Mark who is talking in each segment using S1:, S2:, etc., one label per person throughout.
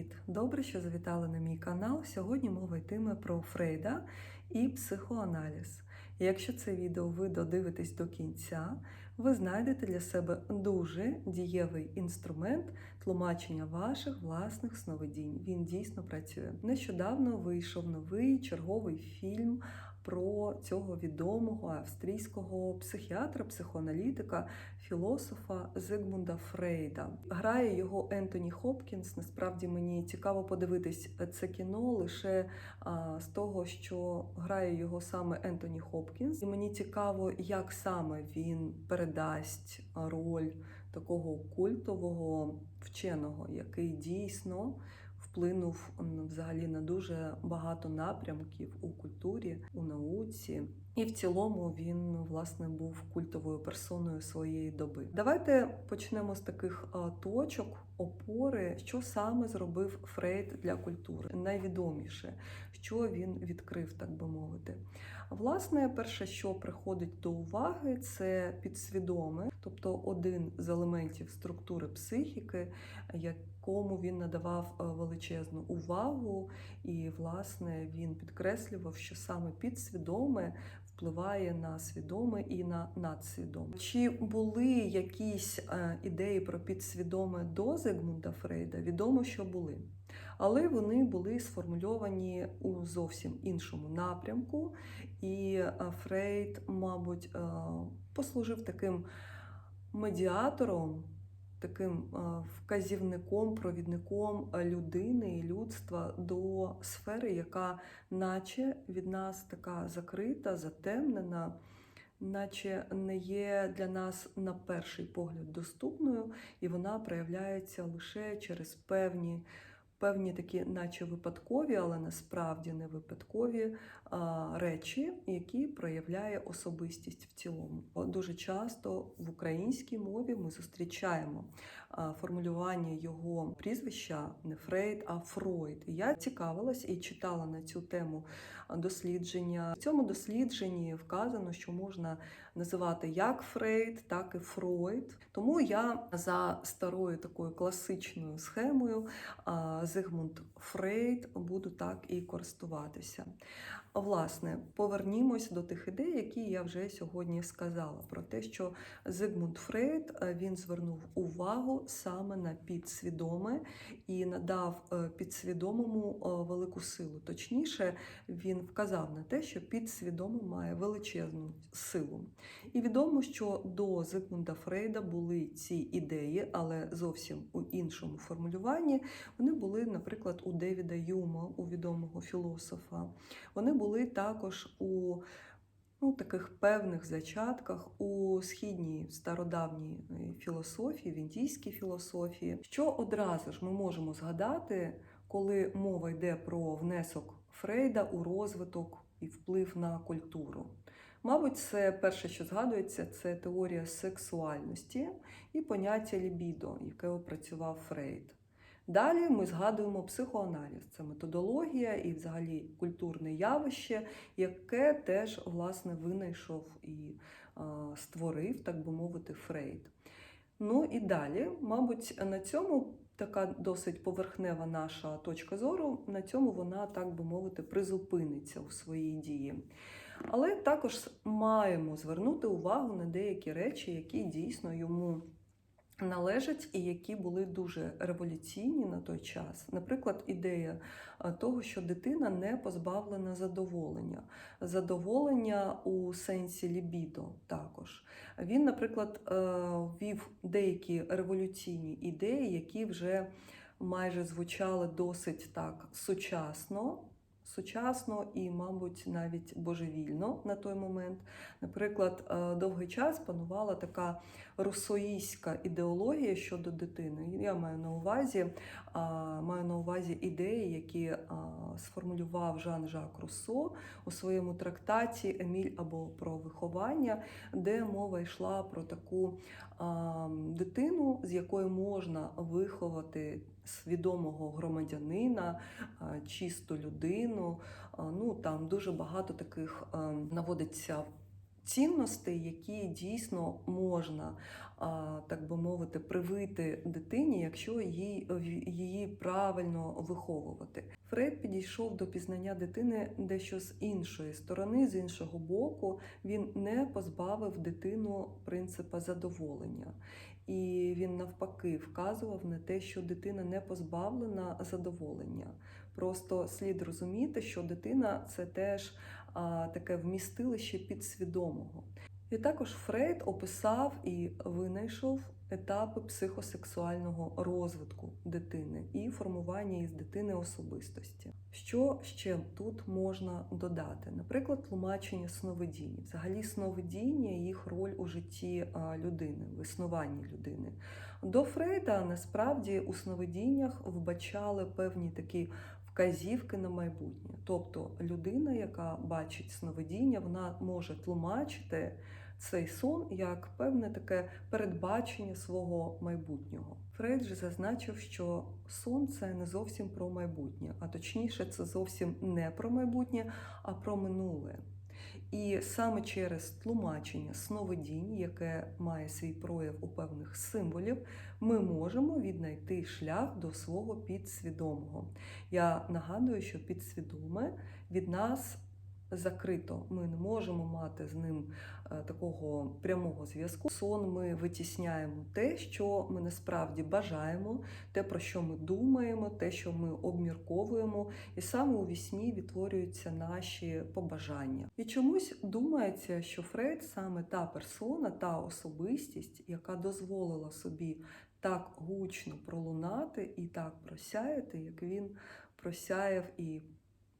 S1: Привіт! Добре, що завітали на мій канал. Сьогодні мова йтиме про Фрейда і психоаналіз. Якщо це відео ви додивитесь до кінця, ви знайдете для себе дуже дієвий інструмент тлумачення ваших власних сновидінь. Він дійсно працює. Нещодавно вийшов новий черговий фільм про цього відомого австрійського психіатра, психоаналітика, філософа Зигмунда Фрейда. Грає його Ентоні Хопкінс. Насправді мені цікаво подивитись це кіно лише а, з того, що грає його саме Ентоні Хопкінс. І мені цікаво, як саме він передасть роль такого культового вченого, який дійсно вплинув взагалі на дуже багато напрямків у культурі, у науці. І в цілому він власне був культовою персоною своєї доби. Давайте почнемо з таких точок опори, що саме зробив Фрейд для культури. Найвідоміше, що він відкрив, так би мовити. Власне, перше, що приходить до уваги, це підсвідоме, тобто один з елементів структури психіки, якому він надавав е, величезну увагу, і власне він підкреслював, що саме підсвідоме впливає на свідоме і на надсвідоме. Чи були якісь е, ідеї про підсвідоме до Зигмунда Фрейда? Відомо, що були. Але вони були сформульовані у зовсім іншому напрямку, і е, Фрейд, мабуть, послужив таким медіатором, таким е, вказівником, провідником людини і людства до сфери, яка, наче від нас така закрита, затемнена. Наче не є для нас на перший погляд доступною, і вона проявляється лише через певні певні такі, наче випадкові, але насправді не випадкові речі, які проявляє особистість в цілому. Дуже часто в українській мові ми зустрічаємо формулювання його прізвища не Фрейд, а Фройд. І я цікавилась і читала на цю тему дослідження. В цьому дослідженні вказано, що можна називати як Фрейд, так і Фройд. Тому я за старою такою класичною схемою Зигмунд Фрейд буду так і користуватися. Власне, повернімось до тих ідей, які я вже сьогодні сказала, про те, що Зигмунд Фрейд він звернув увагу саме на підсвідоме і надав підсвідомому велику силу. Точніше, він вказав на те, що підсвідоме має величезну силу. І відомо, що до Зигмунда Фрейда були ці ідеї, але зовсім у іншому формулюванні. Вони були, наприклад, у Девіда Юма, у відомого філософа. Вони були також у ну, таких певних зачатках у східній стародавній філософії, в індійській філософії, що одразу ж ми можемо згадати, коли мова йде про внесок Фрейда у розвиток і вплив на культуру. Мабуть, це перше, що згадується, це теорія сексуальності і поняття лібідо, яке опрацював Фрейд. Далі ми згадуємо психоаналіз, це методологія і, взагалі, культурне явище, яке теж власне винайшов і створив, так би мовити, Фрейд. Ну і далі, мабуть, на цьому така досить поверхнева наша точка зору, на цьому вона, так би мовити, призупиниться у своїй дії. Але також маємо звернути увагу на деякі речі, які дійсно йому належать і які були дуже революційні на той час. Наприклад, ідея того, що дитина не позбавлена задоволення, задоволення у сенсі лібідо також. Він, наприклад, е, ввів деякі революційні ідеї, які вже майже звучали досить так сучасно сучасно і, мабуть, навіть божевільно на той момент. Наприклад, е, довгий час панувала така русоїська ідеологія щодо дитини. Я маю на увазі маю на увазі ідеї, які сформулював Жан-Жак Руссо у своєму трактаті Еміль або про виховання, де мова йшла про таку дитину, з якою можна виховати свідомого громадянина, чисту людину. Ну там дуже багато таких наводиться цінностей, які дійсно можна, так би мовити, привити дитині, якщо її, її правильно виховувати. Фрейд підійшов до пізнання дитини дещо з іншої сторони, з іншого боку. Він не позбавив дитину принципа задоволення. І він навпаки вказував на те, що дитина не позбавлена задоволення. Просто слід розуміти, що дитина це теж а, таке вмістилище підсвідомого. І також Фрейд описав і винайшов етапи психосексуального розвитку дитини і формування із дитини особистості. Що ще тут можна додати? Наприклад, тлумачення сновидінь, взагалі сновидіння, їх роль у житті людини, в існуванні людини. До Фрейда насправді у сновидіннях вбачали певні такі вказівки на майбутнє. Тобто людина, яка бачить сновидіння, вона може тлумачити цей сон як певне таке передбачення свого майбутнього. Фрейд же зазначив, що сон це не зовсім про майбутнє, а точніше, це зовсім не про майбутнє, а про минуле. І саме через тлумачення сновидінь, яке має свій прояв у певних символів, ми можемо віднайти шлях до свого підсвідомого. Я нагадую, що підсвідоме від нас закрито. Ми не можемо мати з ним е, такого прямого зв'язку. Сон ми витісняємо те, що ми насправді бажаємо, те, про що ми думаємо, те, що ми обмірковуємо, і саме у вісні відтворюються наші побажання. І чомусь думається, що Фрейд саме та персона, та особистість, яка дозволила собі так гучно пролунати і так просяяти, як він просяяв і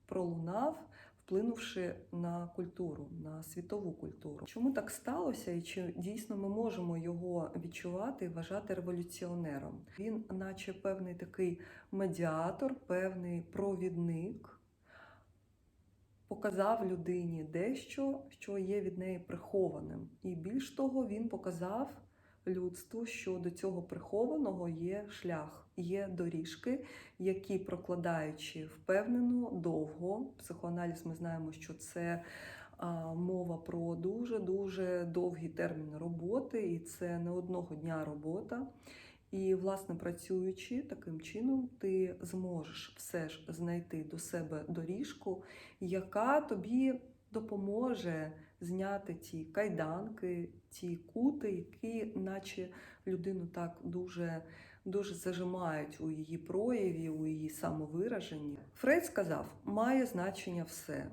S1: пролунав вплинувши на культуру, на світову культуру. Чому так сталося, і чи дійсно ми можемо його відчувати і вважати революціонером? Він, наче певний такий медіатор, певний провідник, показав людині дещо, що є від неї прихованим. І більш того, він показав людству, що до цього прихованого є шлях, є доріжки, які прокладаючи впевнено довго. Психоаналіз ми знаємо, що це мова про дуже дуже довгі терміни роботи, і це не одного дня робота. І, власне, працюючи таким чином, ти зможеш все ж знайти до себе доріжку, яка тобі допоможе зняти ті кайданки, ті кути, які, наче людину так дуже дуже зажимають у її прояві, у її самовираженні. Фрейд сказав, має значення все.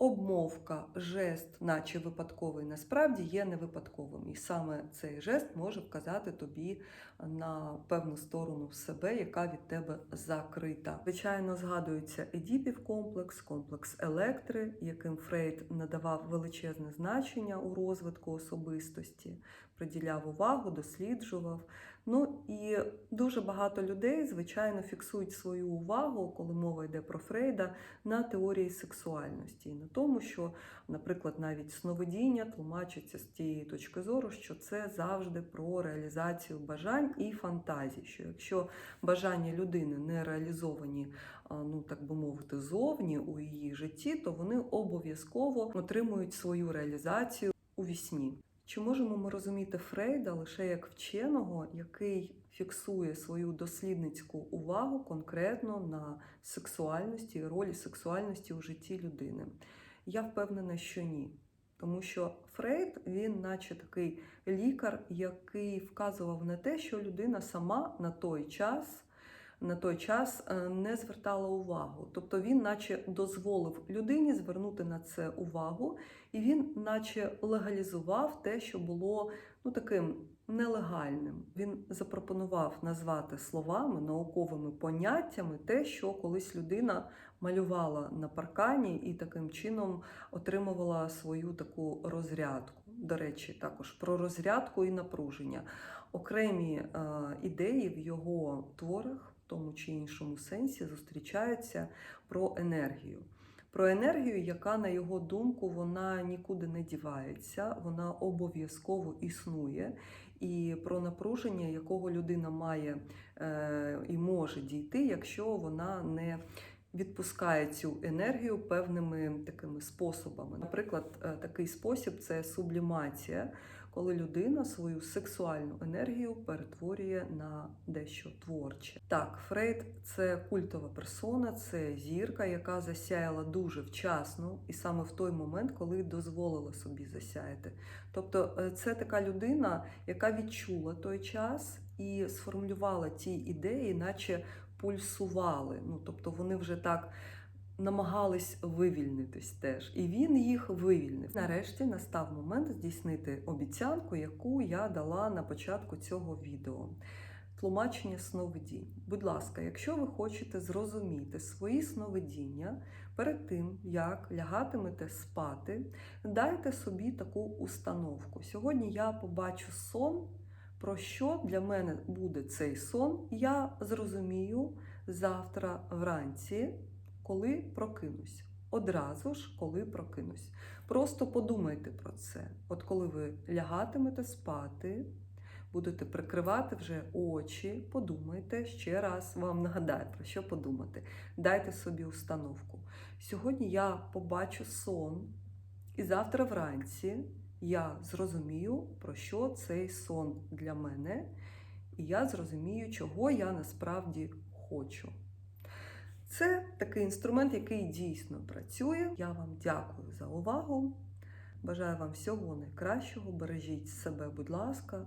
S1: Обмовка, жест, наче випадковий, насправді є невипадковим. І саме цей жест може вказати тобі на певну сторону себе, яка від тебе закрита. Звичайно, згадується Едіпів комплекс, комплекс електри, яким Фрейд надавав величезне значення у розвитку особистості, приділяв увагу, досліджував. Ну і дуже багато людей, звичайно, фіксують свою увагу, коли мова йде про Фрейда, на теорії сексуальності, і на тому, що, наприклад, навіть сновидіння тлумачиться з тієї точки зору, що це завжди про реалізацію бажань і фантазій. Що якщо бажання людини не реалізовані, ну так би мовити, зовні у її житті, то вони обов'язково отримують свою реалізацію у вісні. Чи можемо ми розуміти Фрейда лише як вченого, який фіксує свою дослідницьку увагу конкретно на сексуальності і ролі сексуальності у житті людини? Я впевнена, що ні. Тому що Фрейд, він, наче такий лікар, який вказував на те, що людина сама на той час. На той час е, не звертала увагу. Тобто він, наче, дозволив людині звернути на це увагу, і він, наче, легалізував те, що було ну таким нелегальним. Він запропонував назвати словами, науковими поняттями те, що колись людина малювала на паркані і таким чином отримувала свою таку розрядку. До речі, також про розрядку і напруження. Окремі е, ідеї в його творах, тому чи іншому сенсі, зустрічаються про енергію. Про енергію, яка, на його думку, вона нікуди не дівається, вона обов'язково існує, і про напруження, якого людина має е, і може дійти, якщо вона не відпускає цю енергію певними такими способами. Наприклад, е, такий спосіб це сублімація, коли людина свою сексуальну енергію перетворює на дещо творче. Так, Фрейд це культова персона, це зірка, яка засяяла дуже вчасно, і саме в той момент, коли дозволила собі засяяти. Тобто, е, це така людина, яка відчула той час і сформулювала ті ідеї, наче пульсували. Ну, тобто вони вже так намагались вивільнитись теж. І він їх вивільнив. Нарешті настав момент здійснити обіцянку, яку я дала на початку цього відео. Тлумачення сновидінь. Будь ласка, якщо ви хочете зрозуміти свої сновидіння перед тим, як лягатимете спати, дайте собі таку установку. Сьогодні я побачу сон. Про що для мене буде цей сон, я зрозумію завтра вранці, коли прокинусь. Одразу ж, коли прокинусь. Просто подумайте про це. От коли ви лягатимете спати, будете прикривати вже очі, подумайте ще раз, вам нагадаю, про що подумати. Дайте собі установку. Сьогодні я побачу сон, і завтра вранці я зрозумію, про що цей сон для мене, і я зрозумію, чого я насправді хочу. Це такий інструмент, який дійсно працює. Я вам дякую за увагу. Бажаю вам всього найкращого. Бережіть себе, будь ласка.